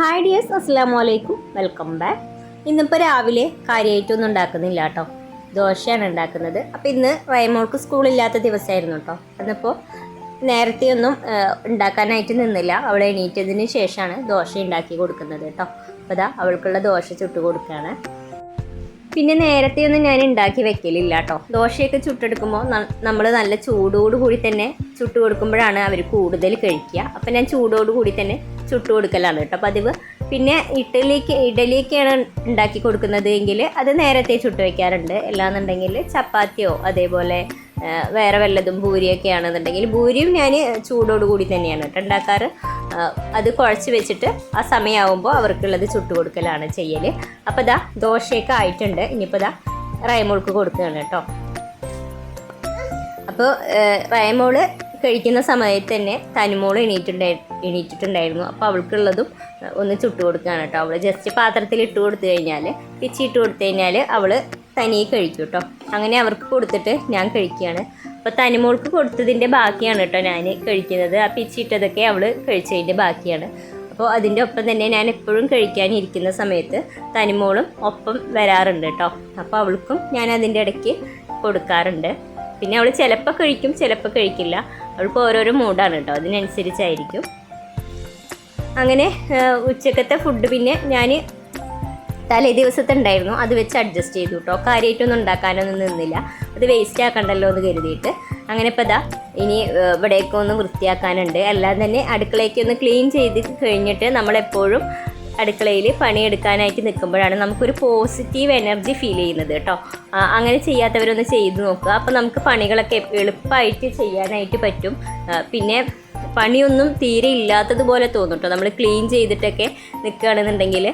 Hi dears അസ്സാം വലൈക്കും welcome back ഇന്നിപ്പോൾ രാവിലെ കാര്യമായിട്ടൊന്നും ഉണ്ടാക്കുന്നില്ല കേട്ടോ. ദോശയാണ് ഉണ്ടാക്കുന്നത്. അപ്പോൾ ഇന്ന് റൈമോൾക്ക് സ്കൂളില്ലാത്ത ദിവസമായിരുന്നു കേട്ടോ. അന്നിപ്പോൾ നേരത്തെ ഒന്നും ഉണ്ടാക്കാനായിട്ട് നിന്നില്ല. അവൾ എണീറ്റതിന് ശേഷമാണ് ദോശ ഉണ്ടാക്കി കൊടുക്കുന്നത് കേട്ടോ. അപ്പോൾ ഇതാ അവൾക്കുള്ള ദോശ ചുട്ട് കൊടുക്കുകയാണ്. പിന്നെ നേരത്തെ ഒന്നും ഞാൻ ഉണ്ടാക്കി വെക്കലില്ല കേട്ടോ. ദോശയൊക്കെ ചുട്ടെടുക്കുമ്പോൾ നമ്മൾ നല്ല ചൂടോടുകൂടി തന്നെ ചുട്ട് കൊടുക്കുമ്പോഴാണ് അവർ കൂടുതൽ കഴിക്കുക. അപ്പം ഞാൻ ചൂടോടുകൂടി തന്നെ ചുട്ട് കൊടുക്കലാണ് കേട്ടോ പതിവ്. പിന്നെ ഇഡലിക്ക് ഇഡലിയൊക്കെയാണ് ഉണ്ടാക്കി കൊടുക്കുന്നത് എങ്കിൽ അത് നേരത്തെ ചുട്ട് വയ്ക്കാറുണ്ട് അല്ലാന്നുണ്ടെങ്കിൽ ചപ്പാത്തിയോ അതേപോലെ വേറെ വല്ലതും ഭൂരിയൊക്കെ ആണെന്നുണ്ടെങ്കിൽ ഭൂരിയും ഞാൻ ചൂടോട് കൂടി തന്നെയാണ് കേട്ടോ ഉണ്ടാക്കാറ്. അത് കുഴച്ച് വെച്ചിട്ട് ആ സമയമാകുമ്പോൾ അവർക്കുള്ളത് ചുട്ട് കൊടുക്കലാണ് ചെയ്യൽ അപ്പോൾ ദാ ദോശയൊക്കെ ആയിട്ടുണ്ട്. ഇനിയിപ്പോൾ ദാ റൈമോൾക്ക് കൊടുക്കുകയാണ് കേട്ടോ. അപ്പോൾ റൈമോൾ കഴിക്കുന്ന സമയത്ത് തന്നെ തനിമോൾ എണീറ്റുണ്ടായി എണീറ്റിട്ടുണ്ടായിരുന്നു. അപ്പോൾ അവൾക്കുള്ളതും ഒന്ന് ചുട്ട് കൊടുക്കുകയാണ് കേട്ടോ. അവൾ ജസ്റ്റ് പാത്രത്തിൽ ഇട്ട് കൊടുത്തു കഴിഞ്ഞാൽ പിച്ചി ഇട്ട് കൊടുത്തു കഴിഞ്ഞാൽ അവൾ തനിയെ കഴിക്കും കേട്ടോ. അങ്ങനെ അവർക്ക് കൊടുത്തിട്ട് ഞാൻ കഴിക്കുകയാണ്. അപ്പോൾ തനിമോൾക്ക് കൊടുത്തതിന്റെ ബാക്കിയാണ് കേട്ടോ ഞാൻ കഴിക്കുന്നത്. ആ പിച്ചിട്ടതൊക്കെ അവൾ കഴിച്ചതിന്റെ ബാക്കിയാണ്. അപ്പോൾ അതിന്റെ ഒപ്പം തന്നെ ഞാൻ എപ്പോഴും കഴിക്കാനിരിക്കുന്ന സമയത്ത് തനിമോളും ഒപ്പം വരാറുണ്ട് കേട്ടോ. അപ്പോൾ അവൾക്കും ഞാൻ അതിന്റെ ഇടയ്ക്ക് കൊടുക്കാറുണ്ട്. പിന്നെ അവൾ ചിലപ്പോൾ കഴിക്കും ചിലപ്പോൾ കഴിക്കില്ല. അവൾക്ക് ഓരോരോ മൂഡാണ് കേട്ടോ. അതിനനുസരിച്ചായിരിക്കും. അങ്ങനെ ഉച്ചക്കത്തെ ഫുഡ് പിന്നെ ഞാൻ തലേ ദിവസത്തെ ഉണ്ടായിരുന്നു. അത് വെച്ച് അഡ്ജസ്റ്റ് ചെയ്തു കേട്ടോ. കാര്യമായിട്ടൊന്നും ഉണ്ടാക്കാനൊന്നും നിന്നില്ല. അത് വേസ്റ്റ് ആക്കണ്ടല്ലോ എന്ന് കരുതിയിട്ട്. അങ്ങനെ ഇപ്പോൾ ഇതാ ഇനി ഇവിടേക്കൊന്ന് വൃത്തിയാക്കാനുണ്ട്. എല്ലാം തന്നെ അടുക്കളയ്ക്കൊന്ന് ക്ലീൻ ചെയ്ത് കഴിഞ്ഞിട്ട് നമ്മളെപ്പോഴും അടുക്കളയിൽ പണിയെടുക്കാനായിട്ട് നിൽക്കുമ്പോഴാണ് നമുക്കൊരു പോസിറ്റീവ് എനർജി ഫീൽ ചെയ്യുന്നത് കേട്ടോ. അങ്ങനെ ചെയ്യാത്തവരൊന്ന് ചെയ്ത് നോക്കുക. അപ്പോൾ നമുക്ക് പണികളൊക്കെ എളുപ്പമായിട്ട് ചെയ്യാനായിട്ട് പറ്റും. പിന്നെ പണിയൊന്നും തീരെ ഇല്ലാത്തതുപോലെ തോന്നും കേട്ടോ. നമ്മൾ ക്ലീൻ ചെയ്തിട്ടൊക്കെ നിൽക്കുകയാണെന്നുണ്ടെങ്കിൽ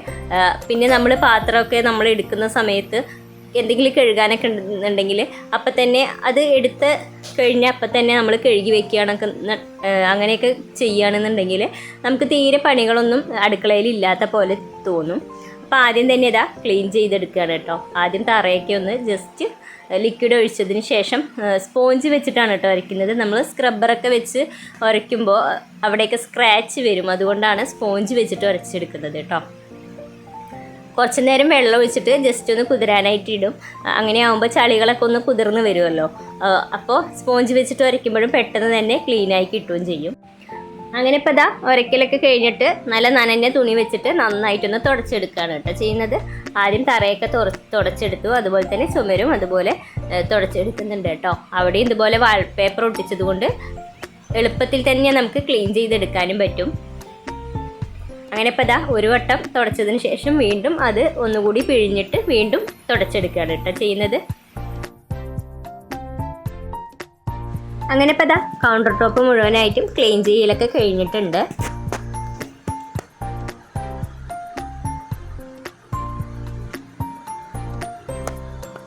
പിന്നെ നമ്മൾ പാത്രമൊക്കെ നമ്മൾ എടുക്കുന്ന സമയത്ത് എന്തെങ്കിലും കഴുകാനൊക്കെ ഉണ്ടെന്നുണ്ടെങ്കിൽ അപ്പം തന്നെ അത് എടുത്ത് കഴിഞ്ഞാൽ അപ്പം തന്നെ നമ്മൾ കഴുകി വെക്കുകയാണൊക്കെ അങ്ങനെയൊക്കെ ചെയ്യുകയാണെന്നുണ്ടെങ്കിൽ നമുക്ക് തീരെ പണികളൊന്നും അടുക്കളയിൽ ഇല്ലാത്ത പോലെ തോന്നും. അപ്പോൾ ആദ്യം തന്നെ ഇതാ ക്ലീൻ ചെയ്തെടുക്കുകയാണ് കേട്ടോ. ആദ്യം തറയൊക്കെ ഒന്ന് ജസ്റ്റ് ലിക്വിഡ് ഒഴിച്ചതിന് ശേഷം സ്പോഞ്ച് വെച്ചിട്ടാണ് കേട്ടോ ഉരയ്ക്കുന്നത് നമ്മൾ സ്ക്രബ്ബറൊക്കെ വെച്ച് ഉരയ്ക്കുമ്പോൾ അവിടെയൊക്കെ സ്ക്രാച്ച് വരും. അതുകൊണ്ടാണ് സ്പോഞ്ച് വെച്ചിട്ട് ഉരച്ചെടുക്കുന്നത് കേട്ടോ. കുറച്ച് നേരം വെള്ളം ഒഴിച്ചിട്ട് ജസ്റ്റ് ഒന്ന് കുതിരാനായിട്ട് ഇടും. അങ്ങനെ ആകുമ്പോൾ ചളികളൊക്കെ ഒന്ന് കുതിർന്ന് വരുമല്ലോ. അപ്പോൾ സ്പോഞ്ച് വെച്ചിട്ട് ഉരയ്ക്കുമ്പോഴും പെട്ടെന്ന് തന്നെ ക്ലീനായി കിട്ടുകയും ചെയ്യും. അങ്ങനെ ഇപ്പോൾ ഇതാ ഉരയ്ക്കലൊക്കെ കഴിഞ്ഞിട്ട് നല്ല നനഞ്ഞ തുണി വെച്ചിട്ട് നന്നായിട്ടൊന്ന് തുടച്ചെടുക്കുകയാണ് കേട്ടോ ചെയ്യുന്നത്. ആദ്യം തറയൊക്കെ തുറ തുടച്ചെടുത്തു. അതുപോലെ തന്നെ ചുമരും അതുപോലെ തുടച്ചെടുക്കുന്നുണ്ട് കേട്ടോ. അവിടെയും ഇതുപോലെ വാൾപേപ്പർ ഒട്ടിച്ചത് കൊണ്ട് എളുപ്പത്തിൽ തന്നെ നമുക്ക് ക്ലീൻ ചെയ്തെടുക്കാനും പറ്റും. അങ്ങനെ ഇപ്പോൾ ഇതാ ഒരു വട്ടം തുടച്ചതിന് ശേഷം വീണ്ടും അത് ഒന്നുകൂടി പിഴിഞ്ഞിട്ട് വീണ്ടും തുടച്ചെടുക്കുകയാണ് കേട്ടോ ചെയ്യുന്നത്. അങ്ങനെ ഇപ്പോൾ ഇതാ കൗണ്ടർ ടോപ്പ് മുഴുവനായിട്ടും ക്ലീൻ ചെയ്യലൊക്കെ കഴിഞ്ഞിട്ടുണ്ട്.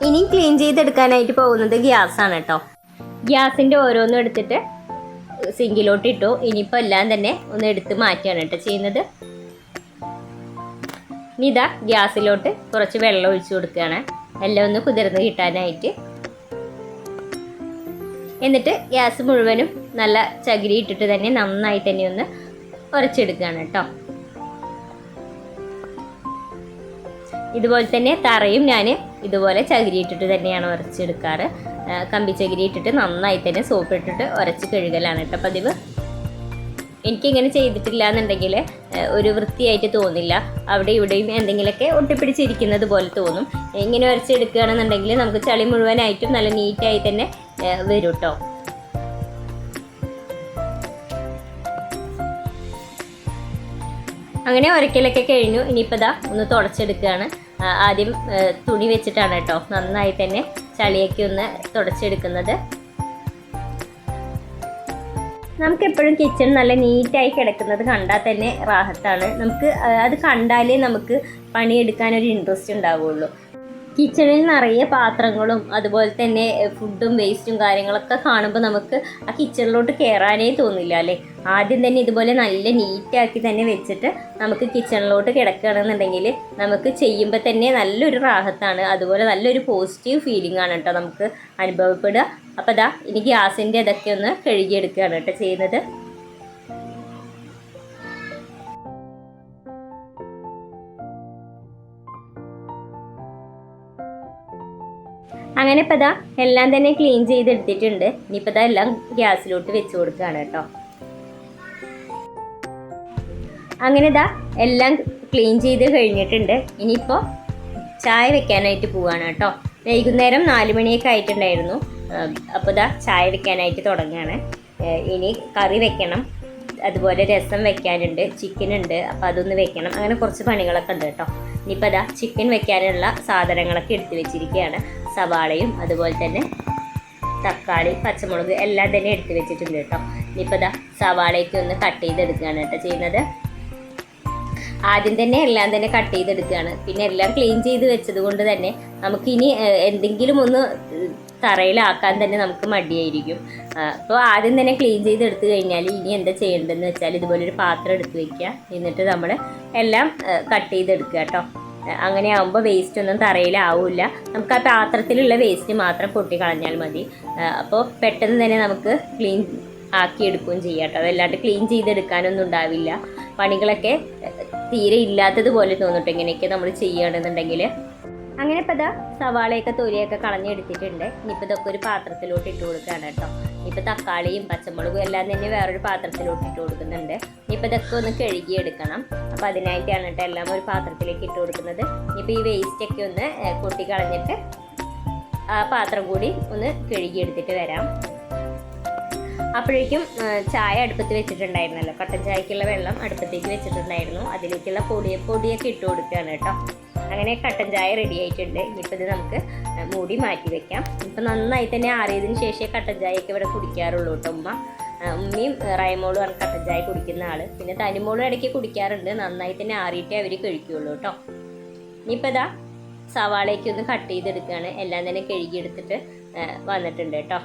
ഇനി ക്ലീൻ ചെയ്തെടുക്കാനായിട്ട് പോകുന്നത് ഗ്യാസാണ് കേട്ടോ. ഗ്യാസിന്റെ ഓരോന്നും എടുത്തിട്ട് സിങ്കിലോട്ട് ഇട്ടു. ഇനിയിപ്പോൾ എല്ലാം തന്നെ ഒന്ന് എടുത്ത് മാറ്റുകയാണ് കേട്ടോ ചെയ്യുന്നത്. ഇനി ഇതാ ഗ്യാസിലോട്ട് കുറച്ച് വെള്ളം ഒഴിച്ചു കൊടുക്കുകയാണ്. എല്ലാം ഒന്ന് കുതിർന്ന് കിട്ടാനായിട്ട്. എന്നിട്ട് ഗ്യാസ് മുഴുവനും നല്ല ചകിരി ഇട്ടിട്ട് തന്നെ നന്നായി തന്നെ ഒന്ന് ഉരച്ചെടുക്കുകയാണ് കേട്ടോ. ഇതുപോലെ തന്നെ തറയും ഞാൻ ഇതുപോലെ ചകിരി ഇട്ടിട്ട് തന്നെയാണ് ഉരച്ചെടുക്കാറ്. കമ്പി ചകിരി ഇട്ടിട്ട് നന്നായി തന്നെ സോപ്പ് ഇട്ടിട്ട് ഉരച്ച് കഴുകലാണ് കേട്ടോ പതിവ്. എനിക്കിങ്ങനെ ചെയ്തിട്ടില്ല എന്നുണ്ടെങ്കിൽ ഒരു വൃത്തിയായിട്ട് തോന്നില്ല. അവിടെ ഇവിടെയും എന്തെങ്കിലുമൊക്കെ ഒട്ടിപ്പിടിച്ചിരിക്കുന്നത് പോലെ തോന്നും. ഇങ്ങനെ വരച്ചെടുക്കുകയാണെന്നുണ്ടെങ്കിൽ നമുക്ക് ചളി മുഴുവനായിട്ടും നല്ല നീറ്റായി തന്നെ വരും കേട്ടോ അങ്ങനെ ഉരക്കലൊക്കെ കഴിഞ്ഞു. ഇനിയിപ്പോൾ ഇതാ ഒന്ന് തുടച്ചെടുക്കുകയാണ്. ആദ്യം തുണി വെച്ചിട്ടാണ് കേട്ടോ നന്നായി തന്നെ ചളിയൊക്കെ ഒന്ന് തുടച്ചെടുക്കുന്നത്. നമുക്ക് എപ്പോഴും കിച്ചൺ നല്ല നീറ്റായി കിടക്കുന്നത് കണ്ടാൽ തന്നെ റാഹത്താണ്. നമുക്ക് അത് കണ്ടാലേ നമുക്ക് പണിയെടുക്കാൻ ഒരു ഇൻട്രസ്റ്റ് ഉണ്ടാവുള്ളൂ. കിച്ചണിൽ നിറയെ പാത്രങ്ങളും അതുപോലെ തന്നെ ഫുഡും വേസ്റ്റും കാര്യങ്ങളൊക്കെ കാണുമ്പോൾ നമുക്ക് ആ കിച്ചണിലോട്ട് കയറാനേ തോന്നില്ല അല്ലേ? ആദ്യം തന്നെ ഇതുപോലെ നല്ല നീറ്റാക്കി തന്നെ വെച്ചിട്ട് നമുക്ക് കിച്ചണിലോട്ട് കിടക്കുകയാണെന്നുണ്ടെങ്കിൽ നമുക്ക് ചെയ്യുമ്പോൾ തന്നെ നല്ലൊരു റാഹത്താണ്. അതുപോലെ നല്ലൊരു പോസിറ്റീവ് ഫീലിംഗ് ആണ് കേട്ടോ നമുക്ക് അനുഭവപ്പെടുക. അപ്പോൾ ദാ ഇനി ഗ്യാസിന്റെ ഇതൊക്കെ ഒന്ന് കഴുകിയെടുക്കുകയാണ് കേട്ടോ ചെയ്യുന്നത്. അങ്ങനെ ഇപ്പം ഇതാ എല്ലാം തന്നെ ക്ലീൻ ചെയ്തെടുത്തിട്ടുണ്ട്. ഇനിയിപ്പോൾ ഇതാ എല്ലാം ഗ്യാസിലോട്ട് വെച്ച് കൊടുക്കുകയാണ് കേട്ടോ. അങ്ങനെ ഇതാ എല്ലാം ക്ലീൻ ചെയ്ത് കഴിഞ്ഞിട്ടുണ്ട്. ഇനിയിപ്പോൾ ചായ വെക്കാനായിട്ട് പോവുകയാണ് കേട്ടോ. വൈകുന്നേരം നാല് മണിയൊക്കെ ആയിട്ടുണ്ടായിരുന്നു. അപ്പോൾ ഇതാ ചായ വെക്കാനായിട്ട് തുടങ്ങുകയാണ് ഇനി കറി വെക്കണം. അതുപോലെ രസം വെക്കാനുണ്ട് ചിക്കൻ ഉണ്ട്. അപ്പോൾ അതൊന്ന് വെക്കണം. അങ്ങനെ കുറച്ച് പണികളൊക്കെ ഉണ്ട് കേട്ടോ. ഇനിയിപ്പോൾ അതാ ചിക്കൻ വെക്കാനുള്ള സാധനങ്ങളൊക്കെ എടുത്തു വെച്ചിരിക്കുകയാണ്. സവാളയും അതുപോലെ തന്നെ തക്കാളി പച്ചമുളക് എല്ലാം തന്നെ എടുത്തു വെച്ചിട്ടുണ്ട് കേട്ടോ. ഇനിയിപ്പോൾ ഇതാ സവാളയ്ക്ക് ഒന്ന് കട്ട് ചെയ്തെടുക്കുകയാണ് കേട്ടോ ചെയ്യുന്നത്. ആദ്യം തന്നെ എല്ലാം തന്നെ കട്ട് ചെയ്തെടുക്കുകയാണ്. പിന്നെ എല്ലാം ക്ലീൻ ചെയ്ത് വെച്ചത് കൊണ്ട് തന്നെ നമുക്കിനി ഇനി എന്തെങ്കിലും ഒന്ന് തറയിലാക്കാൻ തന്നെ നമുക്ക് മടിയായിരിക്കും. അപ്പോൾ ആദ്യം തന്നെ ക്ലീൻ ചെയ്തെടുത്തു കഴിഞ്ഞാൽ ഇനി എന്താ ചെയ്യേണ്ടതെന്ന് വെച്ചാൽ ഇതുപോലൊരു പാത്രം എടുത്ത് വയ്ക്കുക എന്നിട്ട് നമ്മൾ എല്ലാം കട്ട് ചെയ്തെടുക്കുക കേട്ടോ. അങ്ങനെ ആകുമ്പോൾ വേസ്റ്റ് ഒന്നും തറയിലാവില്ല. നമുക്ക് ആ പാത്രത്തിലുള്ള വേസ്റ്റ് മാത്രം പൊട്ടി കളഞ്ഞാൽ മതി. അപ്പോൾ പെട്ടെന്ന് തന്നെ നമുക്ക് ക്ലീൻ ആക്കിയെടുക്കുകയും ചെയ്യാം കേട്ടോ. അതല്ലാണ്ട് ക്ലീൻ ചെയ്തെടുക്കാനൊന്നും ഉണ്ടാവില്ല. പണികളൊക്കെ തീരെ ഇല്ലാത്തതുപോലെ തോന്നിട്ട് ഇങ്ങനെയൊക്കെ നമ്മൾ ചെയ്യുകയാണെന്നുണ്ടെങ്കിൽ അങ്ങനെ ഇപ്പം ഇതാ സവാളയൊക്കെ തൊലിയൊക്കെ കളഞ്ഞെടുത്തിട്ടുണ്ട്. ഇനിയിപ്പോൾ ഇതൊക്കെ ഒരു പാത്രത്തിലോട്ട് ഇട്ട് കൊടുക്കുകയാണ് കേട്ടോ. ഇനിയിപ്പോൾ തക്കാളിയും പച്ചമുളകും എല്ലാം തന്നെ വേറൊരു പാത്രത്തിലോട്ട് ഇട്ട് കൊടുക്കുന്നുണ്ട്. ഇനിയിപ്പോൾ ഇതൊക്കെ ഒന്ന് കഴുകിയെടുക്കണം. അപ്പോൾ അതിനായിട്ടാണ് കേട്ടോ എല്ലാം ഒരു പാത്രത്തിലേക്ക് ഇട്ട് കൊടുക്കുന്നത്. ഇനിയിപ്പോൾ ഈ വേസ്റ്റൊക്കെ ഒന്ന് കൊട്ടി കളഞ്ഞിട്ട് ആ പാത്രം കൂടി ഒന്ന് കഴുകിയെടുത്തിട്ട് വരാം. അപ്പോഴേക്കും ചായ അടുപ്പത്ത് വെച്ചിട്ടുണ്ടായിരുന്നല്ലോ. കട്ടൻ ചായക്കുള്ള വെള്ളം അടുപ്പത്തേക്ക് വെച്ചിട്ടുണ്ടായിരുന്നു. അതിലേക്കുള്ള പൊടി പൊടിയൊക്കെ ഇട്ട് കൊടുക്കുകയാണ് കേട്ടോ. അങ്ങനെ കട്ടൻ ചായ റെഡി ആയിട്ടുണ്ട്. ഇനിയിപ്പോൾ ഇത് നമുക്ക് മൂടി മാറ്റി വെക്കാം. ഇപ്പം നന്നായി തന്നെ ആറിയതിന് ശേഷമേ കട്ടൻ ചായയൊക്കെ ഇവിടെ കുടിക്കാറുള്ളൂ കേട്ടോ ഉമ്മ. ഉമ്മയും റൈമോളും ആണ് കട്ടൻ ചായ കുടിക്കുന്ന ആൾ പിന്നെ തനിമോളും ഇടയ്ക്ക് കുടിക്കാറുണ്ട്. നന്നായി തന്നെ ആറിയിട്ടേ അവർ കഴിക്കുകയുള്ളൂ കേട്ടോ. ഇനിയിപ്പോൾ ഇതാ സവാളയ്ക്ക് ഒന്ന് കട്ട് ചെയ്തെടുക്കുകയാണ്. എല്ലാം തന്നെ കഴുകിയെടുത്തിട്ട് വന്നിട്ടുണ്ട് കേട്ടോ.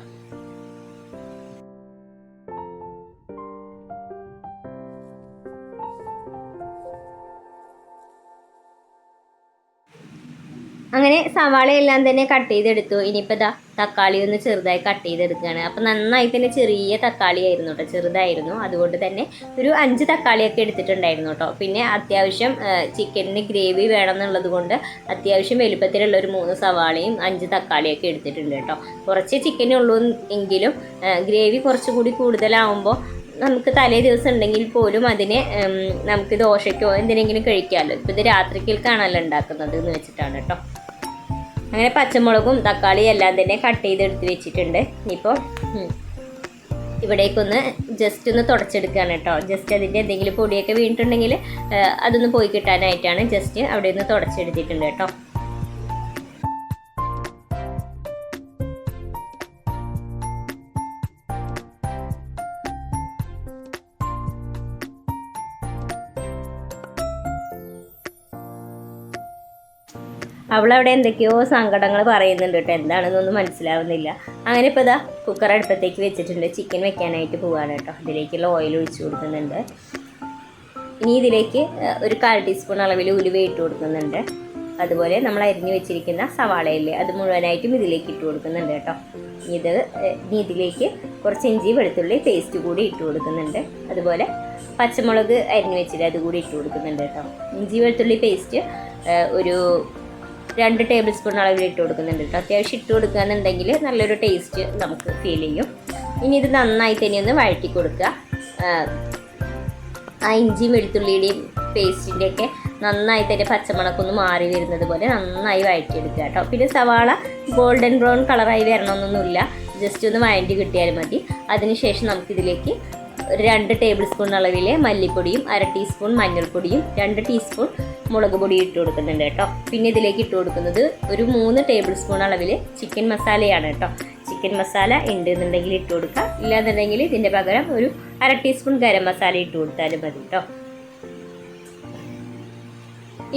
അങ്ങനെ സവാള എല്ലാം തന്നെ കട്ട് ചെയ്തെടുത്തു. ഇനിയിപ്പോൾ ഇതാ തക്കാളി ഒന്ന് ചെറുതായി കട്ട് ചെയ്തെടുക്കുകയാണ്. അപ്പം നന്നായി തന്നെ ചെറിയ തക്കാളി ആയിരുന്നു കേട്ടോ ചെറുതായിരുന്നു. അതുകൊണ്ട് തന്നെ ഒരു അഞ്ച് തക്കാളിയൊക്കെ എടുത്തിട്ടുണ്ടായിരുന്നു കേട്ടോ. പിന്നെ അത്യാവശ്യം ചിക്കനിന് ഗ്രേവി വേണം എന്നുള്ളത് കൊണ്ട് അത്യാവശ്യം വലുപ്പത്തിലുള്ള ഒരു മൂന്ന് സവാളയും അഞ്ച് തക്കാളിയൊക്കെ എടുത്തിട്ടുണ്ട് കേട്ടോ. കുറച്ച് ചിക്കനേ ഉള്ളൂ എങ്കിലും ഗ്രേവി കുറച്ചുകൂടി കൂടുതലാവുമ്പോൾ നമുക്ക് തലേ ദിവസം ഉണ്ടെങ്കിൽ പോലും അതിനെ നമുക്ക് ദോശയ്ക്കോ എന്തിനെങ്കിലും കഴിക്കാമല്ലോ. ഇപ്പോൾ ഇത് രാത്രിക്കൽക്കാണല്ലോ ഉണ്ടാക്കുന്നത് എന്ന് വെച്ചിട്ടാണ് കേട്ടോ. അങ്ങനെ പച്ചമുളകും തക്കാളിയും എല്ലാം തന്നെ കട്ട് ചെയ്തെടുത്ത് വെച്ചിട്ടുണ്ട്. ഇപ്പോൾ ഇവിടേക്കൊന്ന് ജസ്റ്റ് ഒന്ന് തുടച്ചെടുക്കുകയാണ് കേട്ടോ. ജസ്റ്റ് അതിന്റെ എന്തെങ്കിലും പൊടിയൊക്കെ വീണിട്ടുണ്ടെങ്കിൽ അതൊന്ന് പോയി കിട്ടാനായിട്ടാണ് ജസ്റ്റ് അവിടെ ഒന്ന് തുടച്ചെടുത്തിട്ടുണ്ട് കേട്ടോ. അവളവിടെ എന്തൊക്കെയോ സങ്കടങ്ങൾ പറയുന്നുണ്ട് കേട്ടോ. എന്താണെന്നൊന്നും മനസ്സിലാവുന്നില്ല. അങ്ങനെ ഇപ്പോൾ ഇതാ കുക്കർ അടുപ്പത്തേക്ക് വെച്ചിട്ടുണ്ട്. ചിക്കൻ വെക്കാനായിട്ട് പോവാണ് കേട്ടോ. അതിലേക്കുള്ള ഓയിൽ ഒഴിച്ചു കൊടുക്കുന്നുണ്ട്. ഇനി ഇതിലേക്ക് ഒരു കാൽ ടീസ്പൂൺ അളവിൽ ഉലുവ ഇട്ട് കൊടുക്കുന്നുണ്ട്. അതുപോലെ നമ്മൾ അരിഞ്ഞു വെച്ചിരിക്കുന്ന സവാളയില്ലേ അത് മുഴുവനായിട്ടും ഇതിലേക്ക് ഇട്ട് കൊടുക്കുന്നുണ്ട് കേട്ടോ. ഇത് ഇനി ഇതിലേക്ക് കുറച്ച് ഇഞ്ചി വെളുത്തുള്ളി പേസ്റ്റ് കൂടി ഇട്ട് കൊടുക്കുന്നുണ്ട്. അതുപോലെ പച്ചമുളക് അരിഞ്ഞു വെച്ചിട്ട് അത് കൂടി ഇട്ട് കൊടുക്കുന്നുണ്ട് കേട്ടോ. ഇഞ്ചി വെളുത്തുള്ളി പേസ്റ്റ് ഒരു രണ്ട് ടേബിൾ സ്പൂൺ അളവിൽ ഇട്ട് കൊടുക്കുന്നുണ്ട് കേട്ടോ. അത്യാവശ്യം ഇട്ട് കൊടുക്കുകയാണെന്നുണ്ടെങ്കിൽ നല്ലൊരു ടേസ്റ്റ് നമുക്ക് ഫീൽ ചെയ്യും. ഇനി ഇത് നന്നായി തന്നെ ഒന്ന് വഴറ്റി കൊടുക്കുക. ആ, ഇഞ്ചിയും വെളുത്തുള്ളിയുടെയും പേസ്റ്റിന്റെ ഒക്കെ നന്നായി തന്നെ പച്ചമുളക്കൊന്ന് മാറി വരുന്നത് പോലെ നന്നായി വഴറ്റിയെടുക്കുക കേട്ടോ. പിന്നെ സവാള ഗോൾഡൻ ബ്രൗൺ കളറായി വരണമെന്നൊന്നുമില്ല. ജസ്റ്റ് ഒന്ന് വഴറ്റി കിട്ടിയാൽ മതി. അതിനുശേഷം നമുക്കിതിലേക്ക് രണ്ട് ടേബിൾ സ്പൂൺ അളവിൽ മല്ലിപ്പൊടിയും അര ടീസ്പൂൺ മഞ്ഞൾപ്പൊടിയും രണ്ട് ടീസ്പൂൺ മുളക് പൊടി ഇട്ട് കൊടുക്കുന്നുണ്ട് കേട്ടോ. പിന്നെ ഇതിലേക്ക് ഇട്ട് കൊടുക്കുന്നത് ഒരു മൂന്ന് ടേബിൾ സ്പൂൺ അളവിൽ ചിക്കൻ മസാലയാണ് കേട്ടോ. ചിക്കൻ മസാല ഉണ്ട് എന്നുണ്ടെങ്കിൽ ഇട്ട് കൊടുക്കുക. ഇല്ലാന്നുണ്ടെങ്കിൽ ഇതിന്റെ പകരം ഒരു അര ടീസ്പൂൺ ഗരം മസാല ഇട്ട് കൊടുത്താലും മതി കേട്ടോ.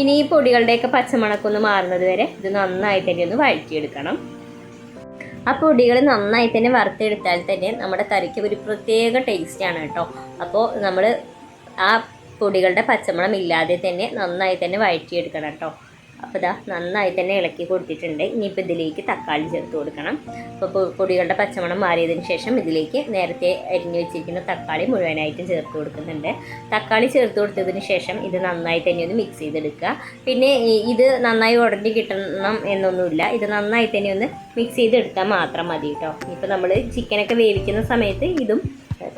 ഇനി ഈ പൊടികളുടെയൊക്കെ പച്ചമണക്കൊന്ന് മാറുന്നത് വരെ ഇത് നന്നായി തന്നെ ഒന്ന് വഴറ്റിയെടുക്കണം. ആ പൊടികൾ നന്നായി തന്നെ വറുത്തെടുത്താൽ തന്നെ നമ്മുടെ കറിക്ക് ഒരു പ്രത്യേക ടേസ്റ്റാണ് കേട്ടോ. അപ്പോൾ നമ്മൾ ആ പൊടികളുടെ പച്ചമണം ഇല്ലാതെ തന്നെ നന്നായി തന്നെ വഴറ്റിയെടുക്കണം കേട്ടോ. അപ്പോൾ ഇതാ നന്നായി തന്നെ ഇളക്കി കൊടുത്തിട്ടുണ്ട്. ഇനിയിപ്പോൾ ഇതിലേക്ക് തക്കാളി ചേർത്ത് കൊടുക്കണം. അപ്പോൾ പൊടികളുടെ പച്ചമണം മാറിയതിന് ശേഷം ഇതിലേക്ക് നേരത്തെ അരിഞ്ഞു വെച്ചിരിക്കുന്ന തക്കാളി മുഴുവനായിട്ടും ചേർത്ത് കൊടുക്കുന്നുണ്ട്. തക്കാളി ചേർത്ത് കൊടുത്തതിന് ശേഷം ഇത് നന്നായി തന്നെ ഒന്ന് മിക്സ് ചെയ്തെടുക്കുക. പിന്നെ ഇത് നന്നായി ഉടഞ്ഞ് കിട്ടണം എന്നൊന്നുമില്ല. ഇത് നന്നായി തന്നെ ഒന്ന് മിക്സ് ചെയ്തെടുത്താൽ മാത്രം മതി കേട്ടോ ഇപ്പോൾ നമ്മൾ ചിക്കനൊക്കെ വേവിക്കുന്ന സമയത്ത് ഇതും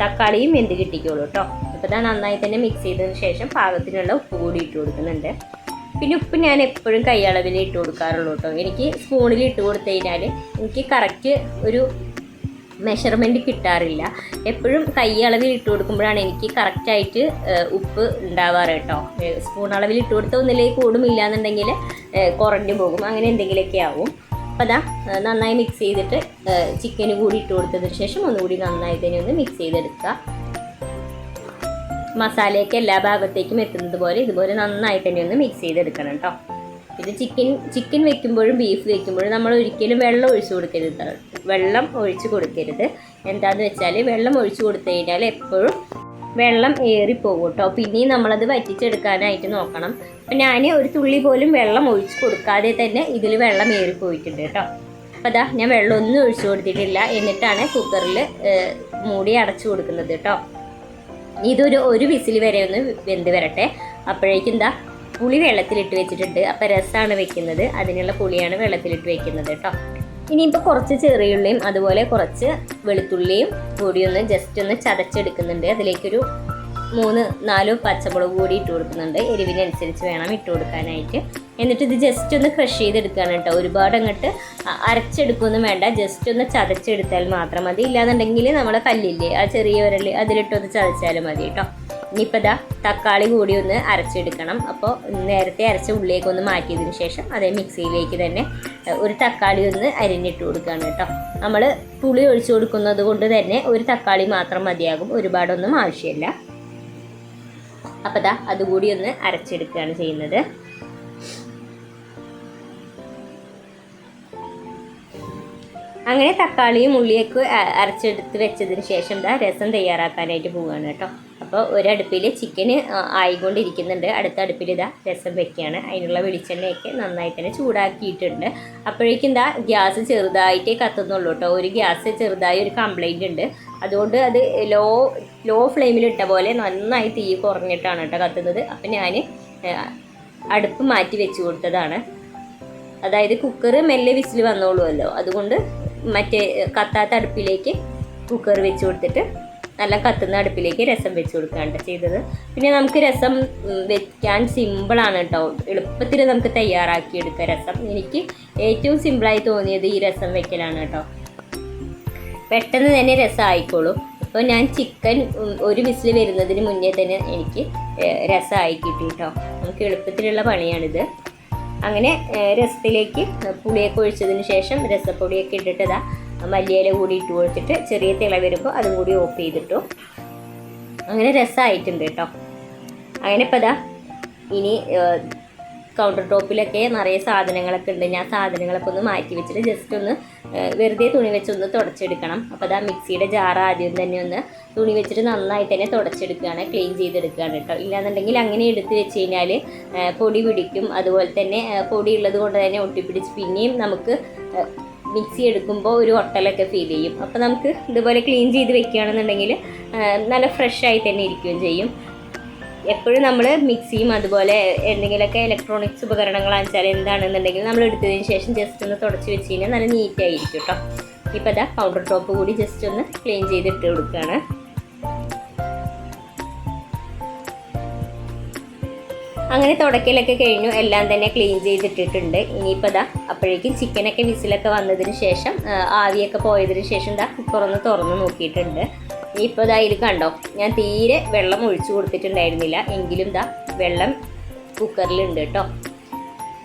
തക്കാളിയും വെന്ത് കിട്ടിക്കോളൂ കേട്ടോ അപ്പോൾ ഇതാ നന്നായി തന്നെ മിക്സ് ചെയ്തതിന് ശേഷം പാകത്തിനുള്ള ഉപ്പ് കൂടി ഇട്ട് കൊടുക്കുന്നുണ്ട്. പിന്നെ ഉപ്പ് ഞാൻ എപ്പോഴും കൈയളവിൽ ഇട്ട് കൊടുക്കാറുള്ളൂ കേട്ടോ എനിക്ക് സ്പൂണിൽ ഇട്ട് കൊടുത്തു കഴിഞ്ഞാൽ എനിക്ക് കറക്റ്റ് ഒരു മെഷർമെന്റ് കിട്ടാറില്ല. എപ്പോഴും കൈ അളവിൽ ഇട്ട് കൊടുക്കുമ്പോഴാണ് എനിക്ക് കറക്റ്റായിട്ട് ഉപ്പ് ഉണ്ടാവാറ് കേട്ടോ സ്പൂൺ അളവിൽ ഇട്ട് കൊടുത്ത ഒന്നിലേക്ക് കൂടുമില്ല എന്നുണ്ടെങ്കിൽ കുറഞ്ഞു പോകും. അങ്ങനെ എന്തെങ്കിലുമൊക്കെ ആവും. അപ്പോൾ അതാ നന്നായി മിക്സ് ചെയ്തിട്ട് ചിക്കന് കൂടി ഇട്ട് കൊടുത്തതിന് ശേഷം ഒന്നുകൂടി നന്നായി തന്നെ ഒന്ന് മിക്സ് ചെയ്തെടുക്കുക. മസാലയൊക്കെ എല്ലാ ഭാഗത്തേക്കും എത്തുന്നത് പോലെ ഇതുപോലെ നന്നായിട്ട് തന്നെ ഒന്ന് മിക്സ് ചെയ്തെടുക്കണം കേട്ടോ ഇത് ചിക്കൻ ചിക്കൻ വെക്കുമ്പോഴും ബീഫ് വെക്കുമ്പോഴും നമ്മൾ ഒരിക്കലും വെള്ളം ഒഴിച്ചു കൊടുക്കരുത് വെള്ളം ഒഴിച്ചു കൊടുക്കരുത്. എന്താണെന്ന് വെച്ചാൽ വെള്ളം ഒഴിച്ചു കൊടുത്തു കഴിഞ്ഞാൽ എപ്പോഴും വെള്ളം ഏറിപ്പോകും കേട്ടോ പിന്നെയും നമ്മളത് വറ്റിച്ചെടുക്കാനായിട്ട് നോക്കണം. അപ്പം ഞാൻ ഒരു തുള്ളി പോലും വെള്ളം ഒഴിച്ചു കൊടുക്കാതെ തന്നെ ഇതിൽ വെള്ളം ഏറിപ്പോയിട്ടുണ്ട് കേട്ടോ അപ്പോൾ അതാ ഞാൻ വെള്ളം ഒന്നും ഒഴിച്ചു കൊടുത്തിട്ടില്ല. എന്നിട്ടാണ് കുക്കറിൽ മൂടി അടച്ചു കൊടുക്കുന്നത് കേട്ടോ ഇതൊരു ഒരു വിസിൽ വരെ ഒന്ന് വെന്ത് വരട്ടെ. അപ്പോഴേക്കും എന്താ പുളി വെള്ളത്തിലിട്ട് വെച്ചിട്ടുണ്ട്. അപ്പം രസമാണ് വെക്കുന്നത്. അതിനുള്ള പുളിയാണ് വെള്ളത്തിലിട്ട് വെക്കുന്നത് കേട്ടോ ഇനിയിപ്പോൾ കുറച്ച് ചെറിയുള്ളിയും അതുപോലെ കുറച്ച് വെളുത്തുള്ളിയും കൂടി ഒന്ന് ജസ്റ്റ് ഒന്ന് ചതച്ചെടുക്കുന്നുണ്ട്. അതിലേക്കൊരു മൂന്ന് നാല് പച്ചമുളക് കൂടി ഇട്ട് കൊടുക്കുന്നുണ്ട്. എരിവിനനുസരിച്ച് വേണം ഇട്ട് കൊടുക്കാനായിട്ട്. എന്നിട്ട് ഇത് ജസ്റ്റ് ഒന്ന് ക്രഷ് ചെയ്തെടുക്കുകയാണ് കേട്ടോ. ഒരുപാട് അങ്ങോട്ട് അരച്ചെടുക്കുകയൊന്നും വേണ്ട. ജസ്റ്റ് ഒന്ന് ചതച്ചെടുത്താൽ മാത്രം മതി. ഇല്ലാന്നുണ്ടെങ്കിൽ നമ്മളെ കല്ലില്ലേ ആ ചെറിയ ഉരൽ അതിലിട്ടൊന്ന് ചതച്ചാലും മതി കേട്ടോ. ഇനിയിപ്പോൾ ഇതാ തക്കാളി കൂടി ഒന്ന് അരച്ചെടുക്കണം. അപ്പോൾ നേരത്തെ അരച്ച ഉള്ളിലേക്ക് ഒന്ന് മാറ്റിയതിന് ശേഷം അതേ മിക്സിയിലേക്ക് തന്നെ ഒരു തക്കാളി ഒന്ന് അരിഞ്ഞിട്ട് കൊടുക്കുകയാണ് കേട്ടോ. നമ്മൾ പുളി ഒഴിച്ചു കൊടുക്കുന്നത് കൊണ്ട് തന്നെ ഒരു തക്കാളി മാത്രം മതിയാകും. ഒരുപാടൊന്നും ആവശ്യമില്ല. അപ്പോൾ ദാ അതുകൂടി ഒന്ന് അരച്ചെടുക്കുകയാണ് ചെയ്യുന്നത്. അങ്ങനെ തക്കാളിയും ഉള്ളിയൊക്കെ അരച്ചെടുത്ത് വെച്ചതിന് ശേഷം ദാ രസം തയ്യാറാക്കാനായിട്ട് പോവുകയാണ് കേട്ടോ. അപ്പോൾ ഒരടുപ്പിൽ ചിക്കന് ആയിക്കൊണ്ടിരിക്കുന്നുണ്ട്. അടുത്ത അടുപ്പിൽ ഇതാ രസം വെക്കുകയാണ്. അതിനുള്ള വെളിച്ചെണ്ണയൊക്കെ നന്നായി തന്നെ ചൂടാക്കിയിട്ടുണ്ട്. അപ്പോഴേക്കും ഇതാ ഗ്യാസ് ചെറുതായിട്ടേ കത്തുന്നുള്ളൂ കേട്ടോ. ഒരു ഗ്യാസ് ചെറുതായി ഒരു കംപ്ലൈന്റ് ഉണ്ട്. അതുകൊണ്ട് അത് ലോ ലോ ഫ്ലെയിമിലിട്ട പോലെ നന്നായി തീ കുറഞ്ഞിട്ടാണ് കേട്ടോ കത്തുന്നത്. അപ്പം ഞാൻ അടുപ്പ് മാറ്റി വെച്ച് കൊടുത്തതാണ്. അതായത് കുക്കർ മെല്ലെ വിസിൽ വന്നോളുമല്ലോ. അതുകൊണ്ട് മറ്റേ കത്താത്ത അടുപ്പിലേക്ക് കുക്കർ വെച്ച് കൊടുത്തിട്ട് നല്ല കത്തുന്ന അടുപ്പിലേക്ക് രസം വെച്ച് കൊടുക്കുകയാണ് ചെയ്തത്. പിന്നെ നമുക്ക് രസം വെക്കാൻ സിമ്പിളാണ് കേട്ടോ എളുപ്പത്തിൽ നമുക്ക് തയ്യാറാക്കിയെടുക്കാം രസം. എനിക്ക് ഏറ്റവും സിമ്പിളായി തോന്നിയത് ഈ രസം വെക്കലാണ് കേട്ടോ പെട്ടെന്ന് തന്നെ രസം ആയിക്കോളും. അപ്പോൾ ഞാൻ ചിക്കൻ ഒരു വിസിൽ വരുന്നതിന് മുന്നേ തന്നെ എനിക്ക് രസം രസമായി കിട്ടി കേട്ടോ നമുക്ക് എളുപ്പത്തിലുള്ള പണിയാണിത്. അങ്ങനെ രസത്തിലേക്ക് പുളിയൊക്കെ ഒഴിച്ചതിന് ശേഷം രസപ്പൊടിയൊക്കെ ഇട്ടിട്ട് ഇതാ മല്ലിയില കൂടി ഇട്ട് കൊടുത്തിട്ട് ചെറിയ തിള വരുമ്പോൾ അതും കൂടി ഓഫ് ചെയ്തിട്ടു. അങ്ങനെ രസമായിട്ടുണ്ട് കേട്ടോ അങ്ങനെ ഇപ്പോൾ ഇതാ ഇനി കൗണ്ടർ ടോപ്പിലൊക്കെ നിറയെ സാധനങ്ങളൊക്കെ ഉണ്ട്. ഞാൻ സാധനങ്ങളൊക്കെ ഒന്ന് മാറ്റി വെച്ചിട്ട് ജസ്റ്റ് ഒന്ന് വെറുതെ തുണി വെച്ചൊന്ന് തുടച്ചെടുക്കണം. അപ്പോൾ അതാ മിക്സിയുടെ ജാർ ആദ്യം തന്നെ ഒന്ന് തുണി വെച്ചിട്ട് നന്നായിട്ട് തന്നെ തുടച്ചെടുക്കുകയാണ് ക്ലീൻ ചെയ്തെടുക്കുകയാണ് കേട്ടോ ഇല്ലാന്നുണ്ടെങ്കിൽ അങ്ങനെ എടുത്ത് വെച്ച് കഴിഞ്ഞാൽ പൊടി പിടിക്കും. അതുപോലെ തന്നെ പൊടി ഉള്ളത് കൊണ്ട് തന്നെ ഒട്ടിപ്പിടിച്ച് പിന്നെയും നമുക്ക് മിക്സി എടുക്കുമ്പോൾ ഒരു ഒട്ടലൊക്കെ ഫീൽ ചെയ്യും. അപ്പോൾ നമുക്ക് ഇതുപോലെ ക്ലീൻ ചെയ്ത് വെക്കുകയാണെന്നുണ്ടെങ്കിൽ നല്ല ഫ്രഷ് ആയി തന്നെ ഇരിക്കുകയും ചെയ്യും. എപ്പോഴും നമ്മൾ മിക്സിയും അതുപോലെ എന്തെങ്കിലുമൊക്കെ ഇലക്ട്രോണിക്സ് ഉപകരണങ്ങളാണെന്ന് വെച്ചാൽ എന്താണെന്നുണ്ടെങ്കിൽ നമ്മൾ എടുത്തതിന് ശേഷം ജസ്റ്റ് ഒന്ന് തുടച്ച് വെച്ച് കഴിഞ്ഞാൽ നല്ല നീറ്റായിരിക്കും കേട്ടോ ഇപ്പോൾ അതാ പൗഡർ ടോപ്പ് കൂടി ജസ്റ്റ് ഒന്ന് ക്ലീൻ ചെയ്തിട്ട് കൊടുക്കുകയാണ്. അങ്ങനെ തുടക്കലൊക്കെ കഴിഞ്ഞു. എല്ലാം തന്നെ ക്ലീൻ ചെയ്തിട്ടിട്ടുണ്ട്. ഇനിയിപ്പോൾ ഇതാ അപ്പോഴേക്കും ചിക്കനൊക്കെ വിസിലൊക്കെ വന്നതിന് ശേഷം ആവിയൊക്കെ പോയതിന് ശേഷം ഇതാ കുക്കറൊന്ന് തുറന്ന് നോക്കിയിട്ടുണ്ട്. ഇനിയിപ്പോൾ ഇതാ ഇത് കണ്ടോ? ഞാൻ തീരെ വെള്ളം ഒഴിച്ചു കൊടുത്തിട്ടുണ്ടായിരുന്നില്ല. എങ്കിലും ഇതാ വെള്ളം കുക്കറിലുണ്ട് കേട്ടോ.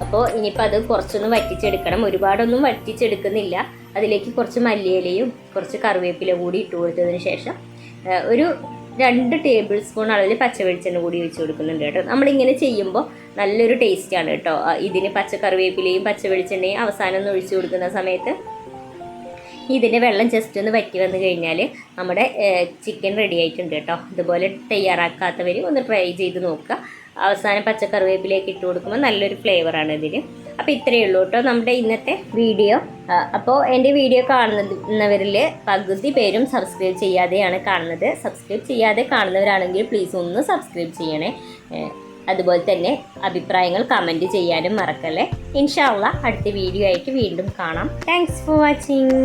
അപ്പോൾ ഇനിയിപ്പോൾ അത് കുറച്ചൊന്ന് വറ്റിച്ചെടുക്കണം. ഒരുപാടൊന്നും വറ്റിച്ചെടുക്കുന്നില്ല. അതിലേക്ക് കുറച്ച് മല്ലിയിലയും കുറച്ച് കറിവേപ്പില കൂടി ഇട്ട് കൊടുത്തതിന് ശേഷം ഒരു രണ്ട് ടേബിൾ സ്പൂൺ അളവിൽ പച്ച വെളിച്ചെണ്ണ കൂടി ഒഴിച്ച് കൊടുക്കുന്നുണ്ട് കേട്ടോ. നമ്മളിങ്ങനെ ചെയ്യുമ്പോൾ നല്ലൊരു ടേസ്റ്റാണ് കേട്ടോ. ഇതിന് പച്ച കറിവേപ്പിലയും പച്ച വെളിച്ചെണ്ണയും അവസാനം ഒന്ന് ഒഴിച്ച് കൊടുക്കുന്ന സമയത്ത് ഇതിന്റെ വെള്ളം ജസ്റ്റ് ഒന്ന് വറ്റി വന്നു കഴിഞ്ഞാൽ നമ്മുടെ ചിക്കൻ റെഡി ആയിട്ടുണ്ട് കേട്ടോ. ഇതുപോലെ തയ്യാറാക്കാത്തവർ ഒന്ന് ട്രൈ ചെയ്ത് നോക്കുക. അവസാനം പച്ചക്കറിവേപ്പിലേക്ക് ഇട്ട് കൊടുക്കുമ്പോൾ നല്ലൊരു ഫ്ലേവറാണ് ഇതിന്. അപ്പോൾ ഇത്രയേ ഉള്ളൂ കേട്ടോ നമ്മുടെ ഇന്നത്തെ വീഡിയോ. അപ്പോൾ എന്റെ വീഡിയോ കാണുന്നവരിൽ പകുതി പേരും സബ്സ്ക്രൈബ് ചെയ്യാതെയാണ് കാണുന്നത്. സബ്സ്ക്രൈബ് ചെയ്യാതെ കാണുന്നവരാണെങ്കിൽ പ്ലീസ് ഒന്ന് സബ്സ്ക്രൈബ് ചെയ്യണേ. അതുപോലെ തന്നെ അഭിപ്രായങ്ങൾ കമന്റ് ചെയ്യാനും മറക്കല്ലേ. ഇൻഷാള്ള അടുത്ത വീഡിയോ ആയിട്ട് വീണ്ടും കാണാം. Thanks for watching